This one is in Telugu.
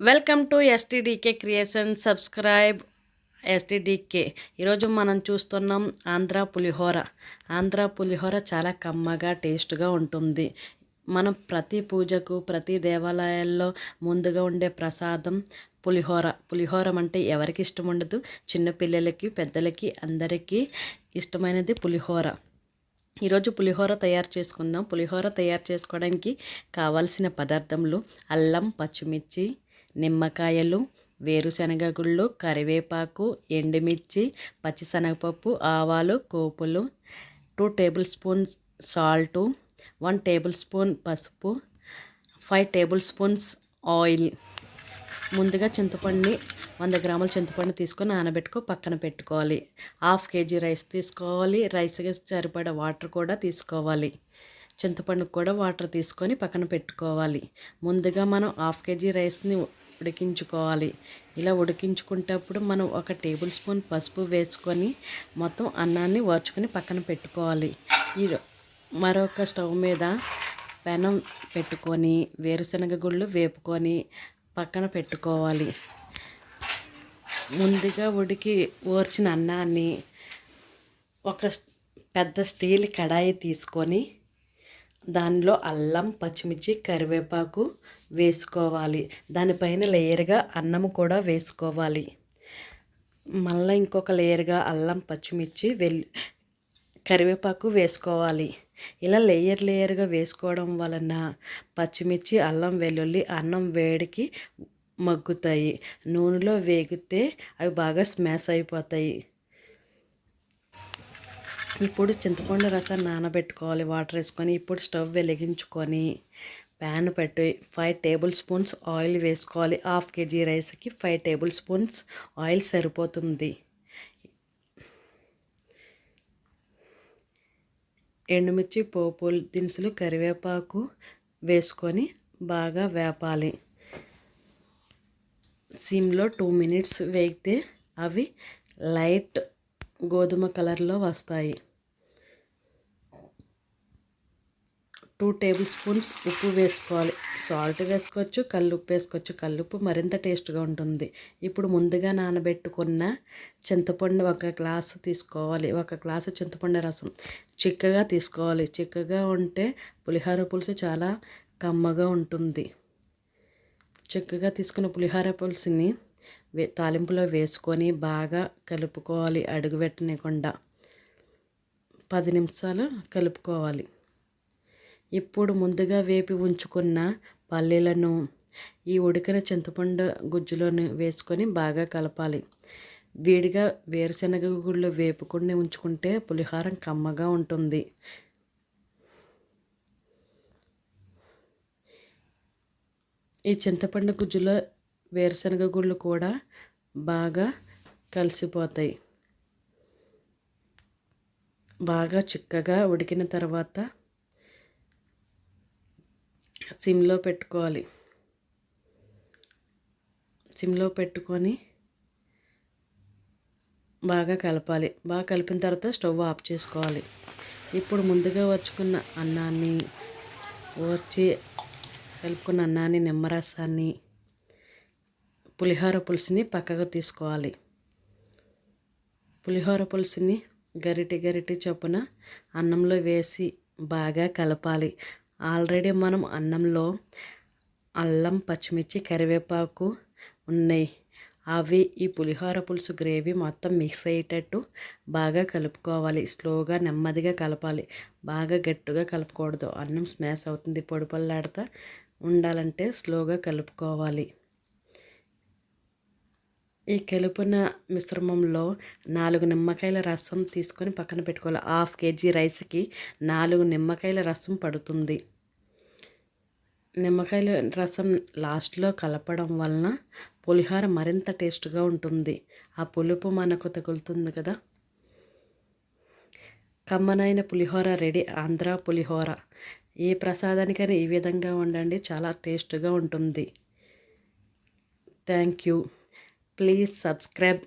Welcome to STDK creation subscribe STDK. ఈరోజు మనం చూస్తున్నాం ఆంధ్ర పులిహోర. ఆంధ్ర పులిహోర చాలా కమ్మగా టేస్ట్గా ఉంటుంది. మనం ప్రతి పూజకు ప్రతి దేవాలయాల్లో ముందుగా ఉండే ప్రసాదం పులిహోర. పులిహోర అంటే ఎవరికి ఇష్టం ఉండదు? చిన్నపిల్లలకి పెద్దలకి అందరికీ ఇష్టమైనది పులిహోర. ఈరోజు పులిహోర తయారు చేసుకుందాం. పులిహోర తయారు చేసుకోవడానికి కావాల్సిన పదార్థములు అల్లం పచ్చిమిర్చి నిమ్మకాయలు వేరుశనగ గుళ్ళు కరివేపాకు ఎండుమిర్చి పచ్చిశనగపప్పు ఆవాలు కోపులు two tablespoons salt one tablespoon పసుపు ఫైవ్ టేబుల్ స్పూన్స్ ఆయిల్ ముందుగా చింతపండుని వంద గ్రాముల చింతపండు తీసుకొని నానబెట్టుకో పక్కన పెట్టుకోవాలి. హాఫ్ కేజీ రైస్ తీసుకోవాలి. రైస్కి సరిపడే వాటర్ కూడా తీసుకోవాలి. చింతపండుకు కూడా వాటర్ తీసుకొని పక్కన పెట్టుకోవాలి. ముందుగా మనం హాఫ్ కేజీ రైస్ని ఉడికించుకోవాలి. ఇలా ఉడికించుకునేటప్పుడు మనం ఒక టేబుల్ స్పూన్ పసుపు వేసుకొని మొత్తం అన్నాన్ని వార్చుకొని పక్కన పెట్టుకోవాలి. ఈ మరొక స్టవ్ మీద పెనం పెట్టుకొని వేరుశనగ గుళ్ళు వేపుకొని పక్కన పెట్టుకోవాలి. ముందుగా ఉడికి ఓర్చిన అన్నాన్ని ఒక పెద్ద స్టీల్ కడాయి తీసుకొని దానిలో అల్లం పచ్చిమిర్చి కరివేపాకు వేసుకోవాలి. దానిపైన లేయర్గా అన్నం కూడా వేసుకోవాలి. మళ్ళీ ఇంకొక లేయర్గా అల్లం పచ్చిమిర్చి వెల్లు కరివేపాకు వేసుకోవాలి. ఇలా లేయర్ లేయర్గా వేసుకోవడం వలన పచ్చిమిర్చి అల్లం వెల్లుల్లి అన్నం వేడికి మగ్గుతాయి. నూనెలో వేగితే అవి బాగా స్మాష్ అయిపోతాయి. ఇప్పుడు చింతపండు రసాన్ని నానబెట్టుకోవాలి. వాటర్ వేసుకొని ఇప్పుడు స్టవ్ వెలిగించుకొని ప్యాన్ పెట్టి ఫైవ్ టేబుల్ స్పూన్స్ ఆయిల్ వేసుకోవాలి. హాఫ్ కేజీ రైస్కి ఫైవ్ టేబుల్ స్పూన్స్ ఆయిల్ సరిపోతుంది. ఎండుమిర్చి పోపు దినుసులు కరివేపాకు వేసుకొని బాగా వేపాలి. సిమ్లో టూ మినిట్స్ వేగితే అవి లైట్ గోధుమ కలర్లో వస్తాయి. టూ టేబుల్ స్పూన్స్ ఉప్పు వేసుకోవాలి. సాల్ట్ వేసుకోవచ్చు కల్లుప్పు వేసుకోవచ్చు. కల్లుప్పు మరింత టేస్ట్గా ఉంటుంది. ఇప్పుడు ముందుగా నానబెట్టుకున్న చింతపండు ఒక గ్లాసు తీసుకోవాలి. ఒక గ్లాసు చింతపండు రసం చిక్కగా తీసుకోవాలి. చిక్కగా ఉంటే పులిహోర పులుసు చాలా కమ్మగా ఉంటుంది. చిక్కగా తీసుకున్న పులిహోర పులుసుని తాలింపులో వేసుకొని బాగా కలుపుకోవాలి. అడుగు పెట్టనికుండా పది నిమిషాలు కలుపుకోవాలి. ఇప్పుడు ముందుగా వేపి ఉంచుకున్న పల్లీలను ఈ ఉడికిన చింతపండు గుజ్జులోని వేసుకొని బాగా కలపాలి. వేడిగా వేరుశనగ గుళ్ళు వేపుకొని ఉంచుకుంటే పులిహారం కమ్మగా ఉంటుంది. ఈ చింతపండు గుజ్జులో వేరుశనగ గుళ్ళు కూడా బాగా కలిసిపోతాయి. బాగా చిక్కగా ఉడికిన తర్వాత సిమ్లో పెట్టుకోవాలి. సిమ్లో పెట్టుకొని బాగా కలపాలి. బాగా కలిపిన తర్వాత స్టవ్ ఆఫ్ చేసుకోవాలి. ఇప్పుడు ముందుగా వచ్చుకున్న అన్నాన్ని ఓర్చి కలుపుకున్న అన్నాన్ని నిమ్మరసాన్ని పులిహోర పులుసుని పక్కకు తీసుకోవాలి. పులిహోర పులుసుని గరిటి గరిటి చొప్పున అన్నంలో వేసి బాగా కలపాలి. ఆల్రెడీ మనం అన్నంలో అల్లం పచ్చిమిర్చి కరివేపాకు ఉన్నాయి. అవి ఈ పులిహోర పులుసు గ్రేవీ మొత్తం మిక్స్ అయ్యేటట్టు బాగా కలుపుకోవాలి. స్లోగా నెమ్మదిగా కలపాలి. బాగా గట్టిగా కలపకూడదు. అన్నం స్మాష్ అవుతుంది. పొడి ఉండాలంటే స్లోగా కలుపుకోవాలి. ఈ కలుపున మిశ్రమంలో నాలుగు నిమ్మకాయల రసం తీసుకొని పక్కన పెట్టుకోవాలి. హాఫ్ కేజీ రైస్కి నాలుగు నిమ్మకాయల రసం పడుతుంది. నిమ్మకాయల రసం లాస్ట్లో కలపడం వలన పులిహోర మరింత టేస్ట్గా ఉంటుంది. ఆ పులుపు మనకు తగులుతుంది కదా? కమ్మనైన పులిహోర రెడీ. ఆంధ్ర పులిహోర. ఏ ప్రసాదానికైనా ఈ విధంగా ఉండండి చాలా టేస్ట్గా ఉంటుంది. Thank you. Please subscribe